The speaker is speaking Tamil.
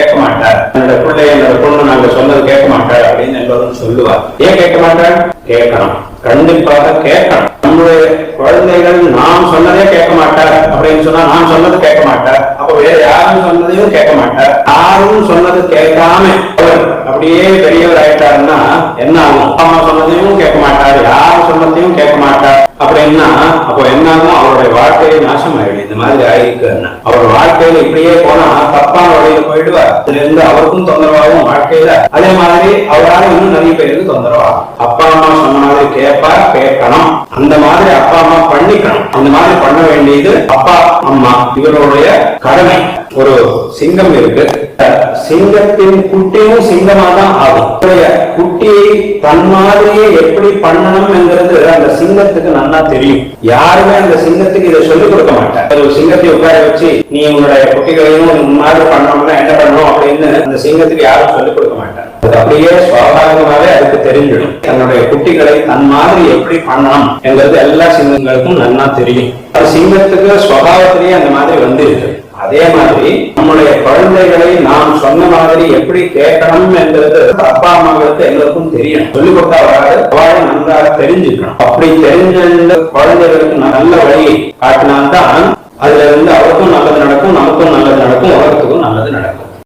கேட்க மாட்டார் என்னோட பிள்ளை என்னோட பொண்ணு நாங்க சொன்னது கேட்க மாட்டார் அப்படின்னு எல்லோரும் சொல்லுவார். ஏன் கேட்க மாட்டார் கேட்கணும். கண்டிப்பாக கேட்கணும். நம்முடைய குழந்தைகள் நாம் சொன்னதே கேட்க மாட்டார் அப்படின்னு சொன்னா நான் சொன்னது கேட்க மாட்டார் அப்ப வேற யாரும் சொன்னதையும் கேட்க மாட்டார் யாரும் சொன்னது கேட்காம அப்படியே பெரியவர் ஆயிட்டாருன்னா என்ன ஆகும்? அப்பா அம்மா சொன்னதையும் கேட்க மாட்டார் யார் சொன்னதையும் கேட்க மாட்டார் அப்படின்னா அப்போ என்ன ஆகும் அவருடைய வாழ்க்கையை நாசம் ஆயிடும் இந்த மாதிரி ஆயிருக்கு. அவர் வாழ்க்கையில இப்படியே போனா தப்பான போயிடுவார் அதுல இருந்து அவருக்கும் தொந்தரவாகும் வாழ்க்கையில. அதே மாதிரி அவரால் இன்னும் நிறைய பேருக்கு தொந்தரவாகும். அப்பா அம்மா சொன்ன மாதிரி கேட்பா கேட்கணும். அந்த மாதிரி அப்பா அம்மா பண்ணிக்கணும். அந்த மாதிரி பண்ண வேண்டியது அப்பா அம்மா இவருடைய கடமை. ஒரு சிங்கம் இருக்கு. சிங்கத்தின் குட்டியும் சிங்கமா தான் ஆகும் குட்டியை தன் மாதிரியே எப்படி பண்ணணும் என்கிறது அந்த சிங்கத்துக்கு நல்லா தெரியும். யாருமே அந்த சிங்கத்துக்கு இதை சொல்லிக் கொடுக்க மாட்டாங்க. ஒரு சிங்கத்தை உட்கார வச்சு நீ உங்களுடைய குட்டிகளையும் இந்த மாதிரி பண்ணணும்னா என்ன பண்ணணும் அப்படின்னு அந்த சிங்கத்துக்கு யாரும் சொல்லிக் கொடுக்க மாட்டாங்க. அது அப்படியே சுவாபாவிகமாவே அதுக்கு தெரிஞ்சிடும். தன்னுடைய குட்டிகளை தன் மாதிரி எப்படி பண்ணணும் என்கிறது எல்லா சிங்கங்களுக்கும் நல்லா தெரியும். அது சிங்கத்துக்கு சுவாபாவத்திலேயே அந்த மாதிரி வந்து அதே மாதிரி நம்முடைய குழந்தைகளை நாம் சொன்ன மாதிரி எப்படி கேட்கணும் என்றது அப்பா அம்மாவுக்கு எங்களுக்கும் தெரியும். சொல்லிக் கொடுத்தா வராது நன்றாக தெரிஞ்சுக்கணும். அப்படி தெரிஞ்ச குழந்தைகளுக்கு நல்ல வழியை காட்டினால்தான் அதில் வந்து அவருக்கும் நல்லது நடக்கும்